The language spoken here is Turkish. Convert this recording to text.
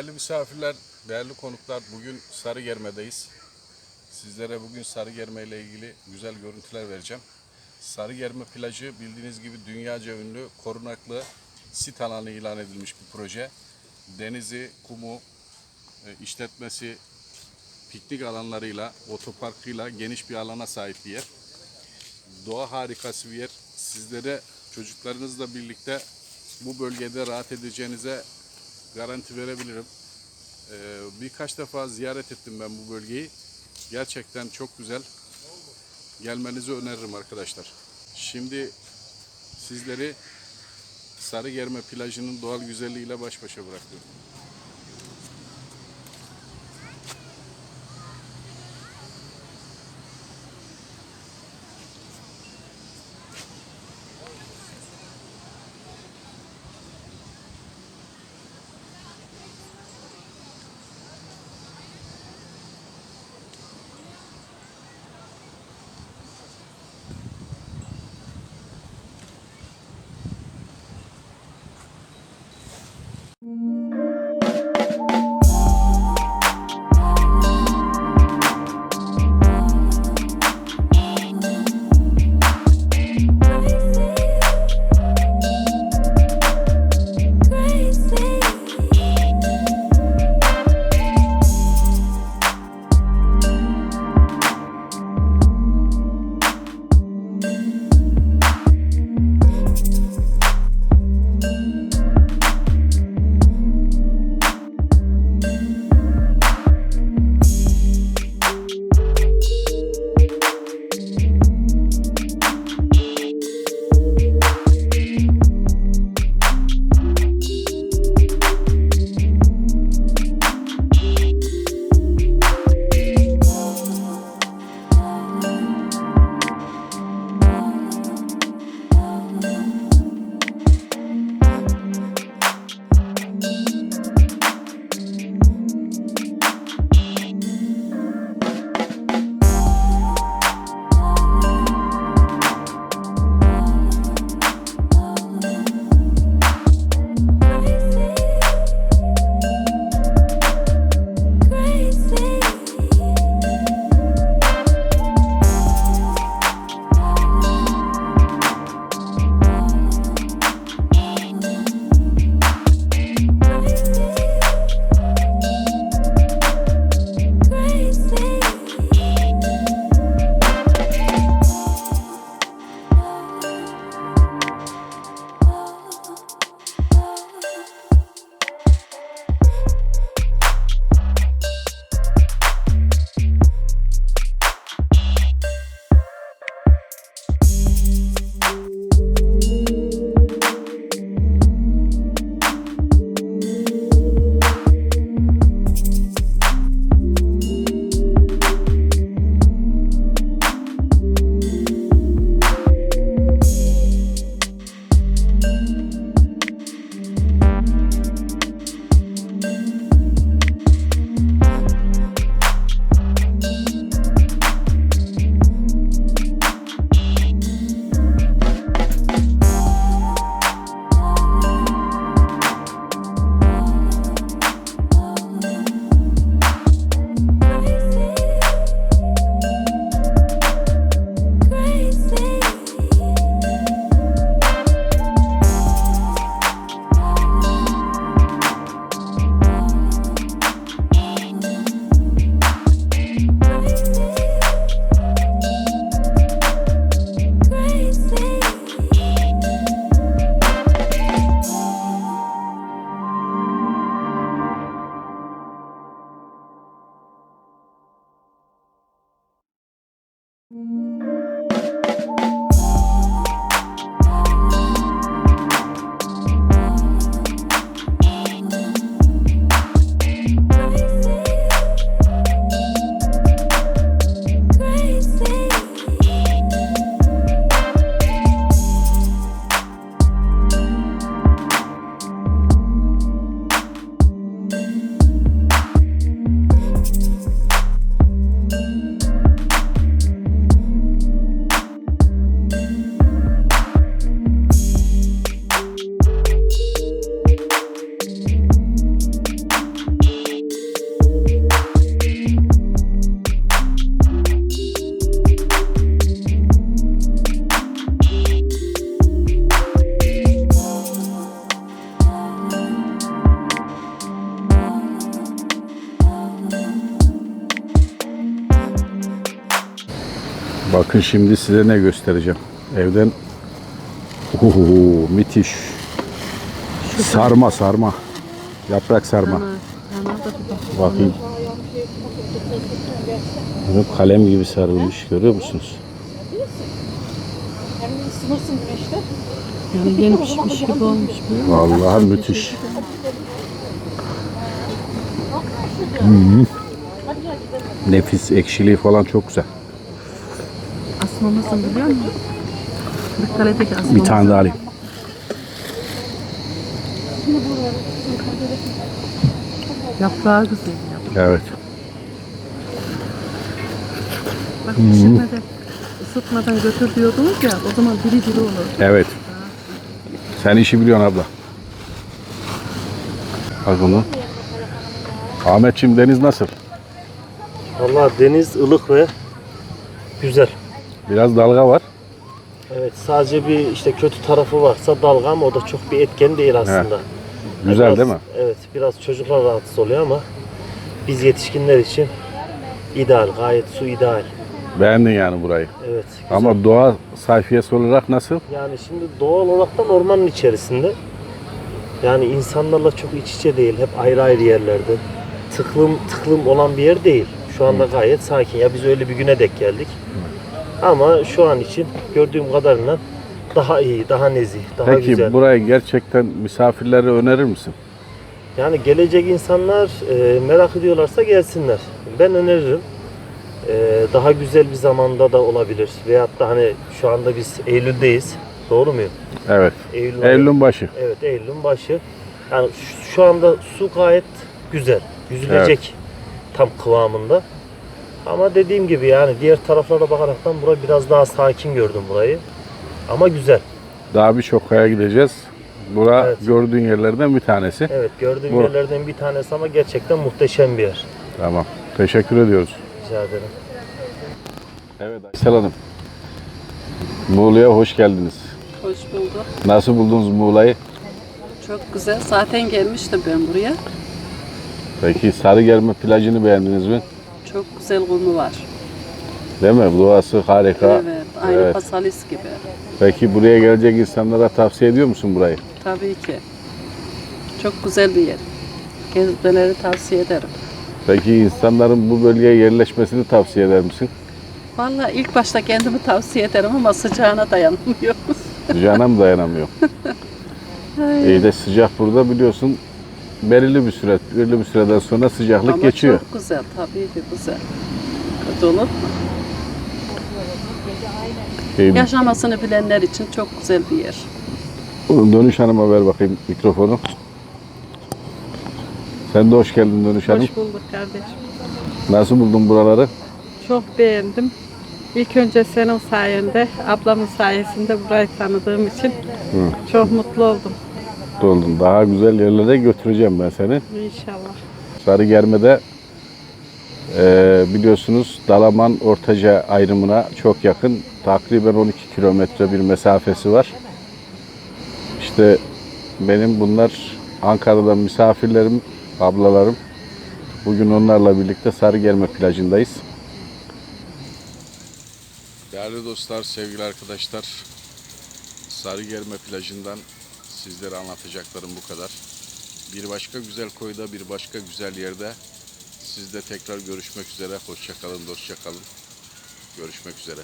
Değerli misafirler, değerli konuklar, bugün Sarıgerme'deyiz. Sizlere bugün Sarıgerme ile ilgili güzel görüntüler vereceğim. Sarıgerme plajı bildiğiniz gibi dünyaca ünlü korunaklı sit alanı ilan edilmiş bir proje. Denizi, kumu, e, işletmesi, piknik alanlarıyla, otoparkıyla geniş bir alana sahip bir yer. Doğa harikası bir yer. Sizlere çocuklarınızla birlikte bu bölgede rahat edeceğinize garanti verebilirim. Ee, birkaç defa ziyaret ettim ben bu bölgeyi. Gerçekten çok güzel. Gelmenizi öneririm arkadaşlar. Şimdi sizleri Sarıgerme plajının doğal güzelliğiyle baş başa bırakıyorum. Thank mm -hmm. you. Bakın şimdi size ne göstereceğim. Evden Oho, müthiş. Sarma sarma. Yaprak sarma. Ana, ana da bir bak. Bakayım. Bunu kalem gibi sarılmış görüyor musunuz? Yani yeni pişmiş gibi olmuş. Vallahi müthiş. Hmm. Nefis ekşiliği falan çok güzel. Asmamasın biliyor musun? Kırıkkale'deki asmamasın. Bir tane daha alayım. Yaprağı güzel. Yaprağı. Evet. Bak pişirmeden, ısıtmadan götür diyordunuz ya o zaman diri diri olur. Evet. Sen işi biliyorsun abla. Bak bunu. Ahmetçim deniz nasıl? Valla deniz ılık ve güzel. Biraz dalga var. Evet sadece bir işte kötü tarafı varsa dalga ama o da çok bir etken değil aslında. Güzel Biraz- değil mi? Evet biraz çocuklar rahatsız oluyor ama biz yetişkinler için ideal gayet su ideal. Beğendin yani burayı. Evet. güzel. Ama doğa sayfiyesi olarak nasıl? yani şimdi doğal olaraktan ormanın içerisinde yani insanlarla çok iç içe değil hep ayrı ayrı yerlerde tıklım tıklım olan bir yer değil. Şu anda gayet sakin. Ya biz öyle bir güne dek geldik. Ama şu an için gördüğüm kadarıyla daha iyi, daha nezih, daha Peki güzel. burayı gerçekten misafirlere önerir misin? Yani gelecek insanlar e, merak ediyorlarsa gelsinler. Ben öneririm. E, daha güzel bir zamanda da olabilir. Veyahut da hani şu anda biz Eylül'deyiz. Doğru muyum? Evet. Eylül Eylül'ün başı. Evet Eylül'ün başı. Yani şu, şu anda su gayet güzel. Yüzülecek tam kıvamında. Ama dediğim gibi yani diğer taraflara bakaraktan burayı biraz daha sakin gördüm burayı. Ama güzel. Daha birçok kaya gideceğiz. Bura Evet. gördüğün yerlerden bir tanesi. Evet gördüğüm Bu- yerlerden bir tanesi ama gerçekten muhteşem bir yer. Tamam. Teşekkür ediyoruz. Rica ederim. Evet Aysel Hanım. Muğla'ya hoş geldiniz. Hoş bulduk. Nasıl buldunuz Muğla'yı? Çok güzel. Zaten gelmiştim ben buraya. Peki Sarıgerme plajını beğendiniz mi? Çok güzel kumu var. Değil mi? Doğası harika. Evet. Aynı Evet. Pasalis gibi. Peki buraya gelecek insanlara tavsiye ediyor musun burayı? Tabii ki. Çok güzel bir yer. Gezmeleri tavsiye ederim. Peki insanların bu bölgeye yerleşmesini tavsiye eder misin? Vallahi ilk başta kendimi tavsiye ederim ama sıcağına dayanamıyorum. Sıcağına mı dayanamıyor? İyi de sıcak burada biliyorsun belirli bir süre, belirli bir süreden sonra sıcaklık ama geçiyor. çok güzel. Tabii ki güzel. Kötü olur mu? İyi, Yaşamasını bilenler için çok güzel bir yer. Oğlum Dönüş Hanım'a ver bakayım mikrofonu. Sen de hoş geldin Dönüş Hanım. Hoş bulduk kardeşim. Nasıl buldun buraları? Çok beğendim. İlk önce senin sayende, ablamın sayesinde burayı tanıdığım için çok mutlu oldum. Doldun. Daha güzel yerlere götüreceğim ben seni. İnşallah. Sarıgerme'de eee biliyorsunuz Dalaman Ortaca ayrımına çok yakın. Takriben 12 kilometre bir mesafesi var. İşte benim bunlar Ankara'dan misafirlerim, ablalarım. Bugün onlarla birlikte Sarıgerme plajındayız. Değerli dostlar, sevgili arkadaşlar. Sarıgerme plajından sizlere anlatacaklarım bu kadar. Bir başka güzel koyda, bir başka güzel yerde sizle tekrar görüşmek üzere. Hoşçakalın, dostça kalın. Görüşmek üzere.